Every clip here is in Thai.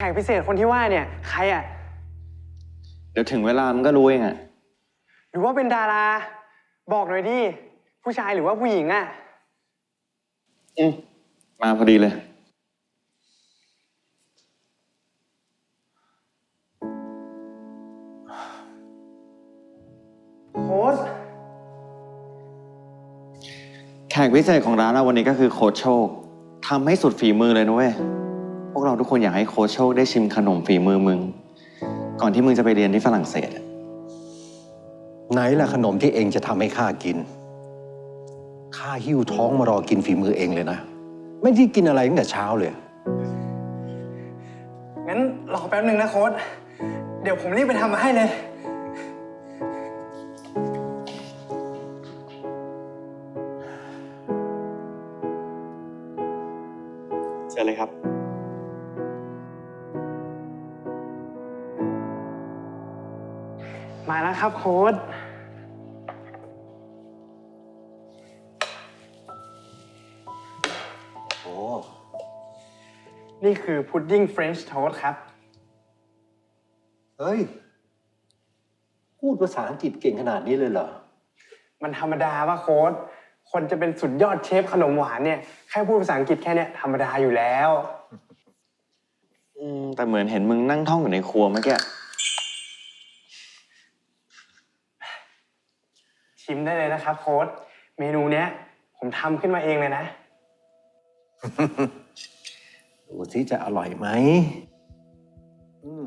แขกพิเศษคนที่ว่าเนี่ยใครอะ เดี๋ยวถึงเวลามันก็รู้เองอะหรือว่าเป็นดารา บอกหน่อยดิ ผู้ชายหรือว่าผู้หญิงอะ อืมมาพอดีเลย โค้ชแขกพิเศษของร้านเราวันนี้ก็คือโค้ชโชคทำให้สุดฝีมือเลยนะเว้ยพ วกเราทุกคนอยากให้โค้ชโชคได้ชิมขนมฝีมือมึง ก่อนที่มึงจะไปเรียนที่ฝรั่งเศสอะไหนล่ะขนมที่เองจะทำให้ข้ากิน ข้าหิ้วท้องมารอกินฝีมือเองเลยนะ ไม่ได้กินอะไรตั้งแต่เช้าเลย งั้นรอแป๊บหนึ่งนะโค้ชเดี๋ยวผมรีบไปทำมาให้เลย เชิญเลยครับ มาแล้วครับโค้ชโอ้นี่คือพุดดิ้งเฟรนช์โทสครับ เฮ้ย พูดภาษาอังกฤษเก่งขนาดนี้เลยเหรอ มันธรรมดาว่าโค้ชคนจะเป็นสุดยอดเชฟขนมหวานเนี่ย แค่พูดภาษาอังกฤษแค่เนี้ยธรรมดาอยู่แล้ว อืมแต่เหมือนเห็นมึงนั่งท่องอยู่ในครัวเมื่อกี้ ชิมได้เลยนะครับโค้ชเมนูเนี้ย ผมทำขึ้นมาเองเลยนะ ดูสิจะอร่อยไหมอืม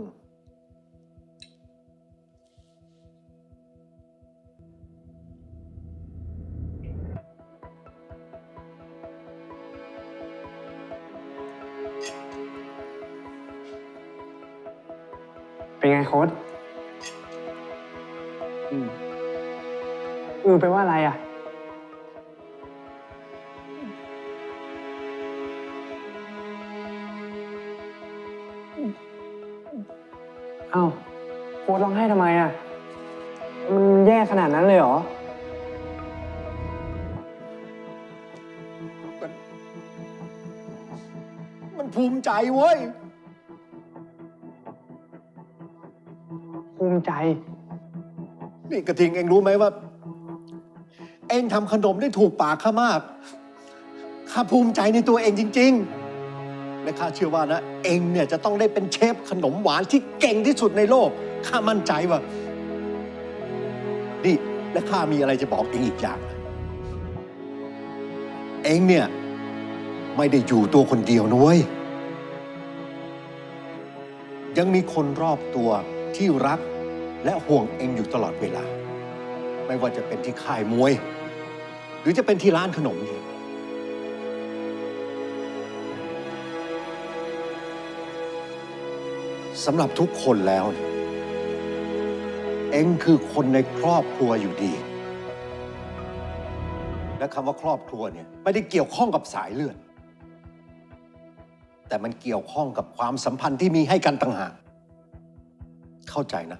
เป็นไงโค้ชอืมเออแปลว่าอะไรอะ เอ้าโค้ชร้องไห้ทำไมอะ มันแย่ขนาดนั้นเลยเหรอ มันภูมิใจเว้ย ภูมิใจ นี่กระทิงเองรู้ไหมว่า เองทำขนมได้ถูกปากข้ามาก ข้าภูมิใจในตัวเองจริง ๆ และข้าเชื่อว่านะ เองเนี่ยจะต้องได้เป็นเชฟขนมหวานที่เก่งที่สุดในโลก ข้ามั่นใจว่านี่และข้ามีอะไรจะบอกเองอีกอย่าง เองเนี่ย ไม่ได้อยู่ตัวคนเดียวนะเว้ยยังมีคนรอบตัวที่รักและห่วงเองอยู่ตลอดเวลา ไม่ว่าจะเป็นที่ค่ายมวย หรือจะเป็นที่ร้านขนมเนี่ยสำหรับทุกคนแล้วเนี่ยเองคือคนในครอบครัวอยู่ดี และคำว่าครอบครัวเนี่ยไม่ได้เกี่ยวข้องกับสายเลือด แต่มันเกี่ยวข้องกับความสัมพันธ์ที่มีให้กันต่างหาก เข้าใจนะ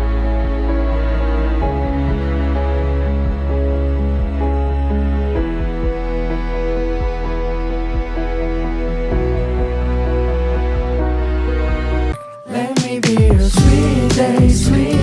sweet.